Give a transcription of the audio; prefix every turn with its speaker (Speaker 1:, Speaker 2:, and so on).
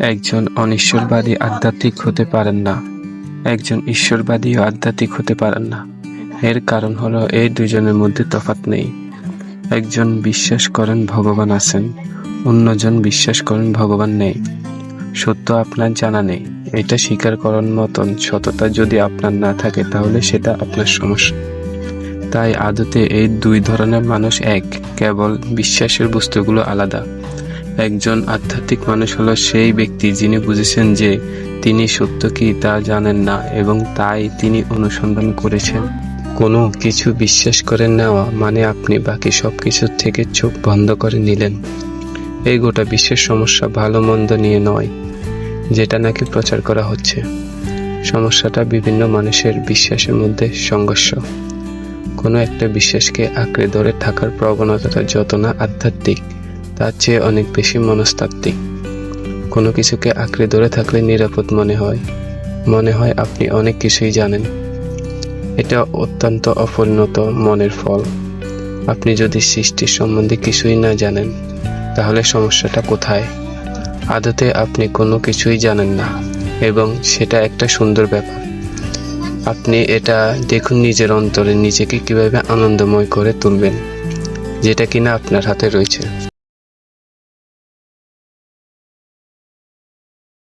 Speaker 1: একজন অনিশ্বরবাদী আধ্যাত্মিক হতে পারেন না। একজন ঈশ্বরবাদীও আধ্যাত্মিক হতে পারেন না। এর কারণ হলো এই দুজনের মধ্যে তফাৎ নেই। একজন বিশ্বাস করেন ভগবান আছেন, অন্যজন বিশ্বাস করেন ভগবান নেই। সত্য আপনার জানা নেই, এটা স্বীকার করার মতন সততা যদি আপনার না থাকে, তাহলে সেটা আপনার সমস্যা। তাই আদতে এই দুই ধরনের মানুষ এক, কেবল বিশ্বাসের বস্তুগুলো আলাদা। একজন আধ্যাত্মিক মানুষ হলো সেই ব্যক্তি যিনি বুঝেছেন যে তিনি সত্য কি তা জানেন না এবং তাই তিনি অনুসন্ধান করেছেন। কোনো কিছু বিশ্বাস করে নেওয়া মানে আপনি বাকি সব কিছুর থেকে চোখ বন্ধ করে নিলেন। এই গোটা বিশ্বের সমস্যা ভালো মন্দ নিয়ে নয়, যেটা নাকি প্রচার করা হচ্ছে। সমস্যাটা বিভিন্ন মানুষের বিশ্বাসের মধ্যে সংঘর্ষ। কোনো একটা বিশ্বাসকে আঁকড়ে ধরে থাকার প্রবণতাটা যত না আধ্যাত্মিক তার চেয়ে অনেক বেশি মনস্তাত্ত্বিক। কোনো কিছুকে আঁকড়ে ধরে থাকলে নিরাপদ মনে হয়। মনে হয় আপনি অনেক কিছুই জানেন। এটা অত্যন্ত অপরিণত মনের ফল। আপনি যদি সৃষ্টির সম্বন্ধে কিছুই না জানেন, তাহলে সমস্যাটা কোথায়? আদতে আপনি কোনো কিছুই জানেন না, এবং সেটা একটা সুন্দর ব্যাপার। আপনি এটা দেখুন নিজের অন্তরে নিজেকে কীভাবে আনন্দময় করে তুলবেন, যেটা কিনা আপনার হাতে রয়েছে।